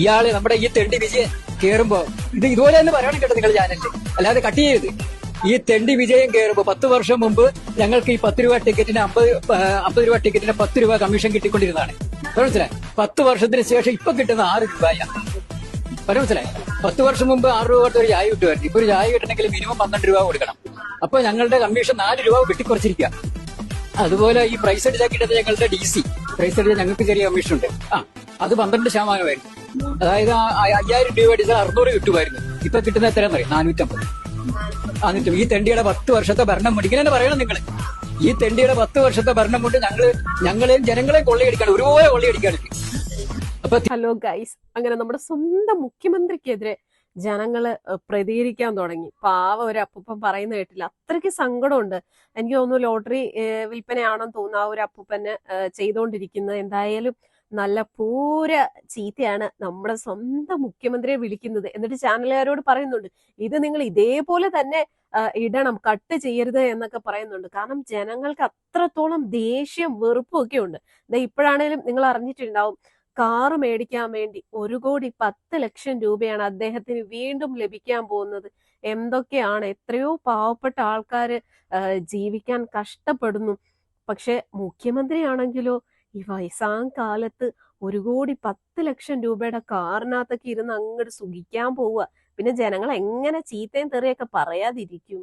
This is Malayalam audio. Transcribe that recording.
ഇയാൾ നമ്മുടെ ഈ തെണ്ടി വിജയൻ കേറുമ്പോ ഇത് ഇതുപോലെ തന്നെ പറയണം കേട്ടോ നിങ്ങൾ ചാനലിൽ അല്ലാതെ കട്ട് ചെയ്യരുത്. ഈ തെണ്ടി വിജയം കേറുമ്പോ പത്ത് വർഷം മുമ്പ് ഞങ്ങൾക്ക് ഈ പത്ത് രൂപ ടിക്കറ്റിന് അമ്പത് അമ്പത് രൂപ ടിക്കറ്റിന് പത്ത് രൂപ കമ്മീഷൻ കിട്ടിക്കൊണ്ടിരുന്നതാണ്. മനസ്സിലായി? പത്ത് വർഷത്തിന് ശേഷം ഇപ്പൊ കിട്ടുന്ന ആറ് രൂപയാണ് മനസ്സിലായി? പത്ത് വർഷം മുമ്പ് ആറ് രൂപ കൊടുത്ത് ഒരു ചായ കിട്ടുമായിരുന്നു. ഇപ്പൊ ഒരു ചായ കിട്ടണമെങ്കിൽ മിനിമം പന്ത്രണ്ട് രൂപ കൊടുക്കണം. അപ്പൊ ഞങ്ങളുടെ കമ്മീഷൻ നാല് രൂപ വെട്ടിക്കുറച്ചിരിക്കുക അതുപോലെ ഈ പ്രൈസ് അടിച്ചാക്കിട്ടത് ഞങ്ങളുടെ ഡി സി പ്രൈസ് അടിച്ചാൽ ഞങ്ങൾക്ക് ചെറിയ കമ്മീഷൻ ഉണ്ട്. ആ അത് പന്ത്രണ്ട് ശതമാനമായിരുന്നു. അതായത് അയ്യായിരം രൂപ അടിച്ചാൽ അറുന്നൂറ് കിട്ടുമായിരുന്നു. ഇപ്പൊ കിട്ടുന്ന എത്രയാണെന്ന് പറയും നാനൂറ്റമ്പത് നാനൂറ്റമ്പത് ഈ തെണ്ടിയുടെ പത്ത് വർഷത്തെ ഭരണം കൊണ്ട് ഇങ്ങനെ പറയണം നിങ്ങൾ ഈ തെണ്ടിയുടെ പത്ത് വർഷത്തെ ഭരണം കൊണ്ട് ഞങ്ങൾ ഞങ്ങളെയും ജനങ്ങളെയും കൊള്ളയടിക്കാണ്. ഒരുപോലെ കൊള്ളയടിക്കാണ്. അപ്പൊ ഹലോ ഗൈസ്. അങ്ങനെ നമ്മുടെ സ്വന്തം മുഖ്യമന്ത്രിക്കെതിരെ ജനങ്ങൾ പ്രതികരിക്കാൻ തുടങ്ങി. പാവ ഒരു അപ്പൂപ്പൻ പറയുന്ന കേട്ടില്ല. അത്രയ്ക്ക് സങ്കടമുണ്ട്. എനിക്ക് തോന്നുന്നു ലോട്ടറി വിൽപ്പനയാണെന്ന് തോന്നുന്നു ആ ഒരു അപ്പൂപ്പന് ചെയ്തുകൊണ്ടിരിക്കുന്നത് എന്തായാലും നല്ല പൂര ചീത്തയാണ് നമ്മുടെ സ്വന്തം മുഖ്യമന്ത്രിയെ വിളിക്കുന്നത്. എന്നിട്ട് ചാനലുകാരോട് പറയുന്നുണ്ട് ഇത് നിങ്ങൾ ഇതേപോലെ തന്നെ ഇടണം കട്ട് ചെയ്യരുത് എന്നൊക്കെ പറയുന്നുണ്ട്. കാരണം ജനങ്ങൾക്ക് അത്രത്തോളം ദേഷ്യം വെറുപ്പും ഒക്കെ ഉണ്ട്. ഇപ്പോഴാണേലും നിങ്ങൾ അറിഞ്ഞിട്ടുണ്ടാവും കാറ് മേടിക്കാൻ വേണ്ടി ഒരു കോടി പത്ത് ലക്ഷം രൂപയാണ് അദ്ദേഹത്തിന് വീണ്ടും ലഭിക്കാൻ പോകുന്നത്. എന്തൊക്കെയാണ്? എത്രയോ പാവപ്പെട്ട ആൾക്കാര് ജീവിക്കാൻ കഷ്ടപ്പെടുന്നു. പക്ഷെ മുഖ്യമന്ത്രിയാണെങ്കിലോ ഈ വയസ്സാം കാലത്ത് ഒരു കോടി പത്ത് ലക്ഷം രൂപയുടെ കാറിനകത്തൊക്കെ ഇരുന്ന് അങ്ങോട്ട് സുഖിക്കാൻ പോവുക. പിന്നെ ജനങ്ങൾ എങ്ങനെ ചീത്തയും തെറിയൊക്കെ പറയാതിരിക്കും.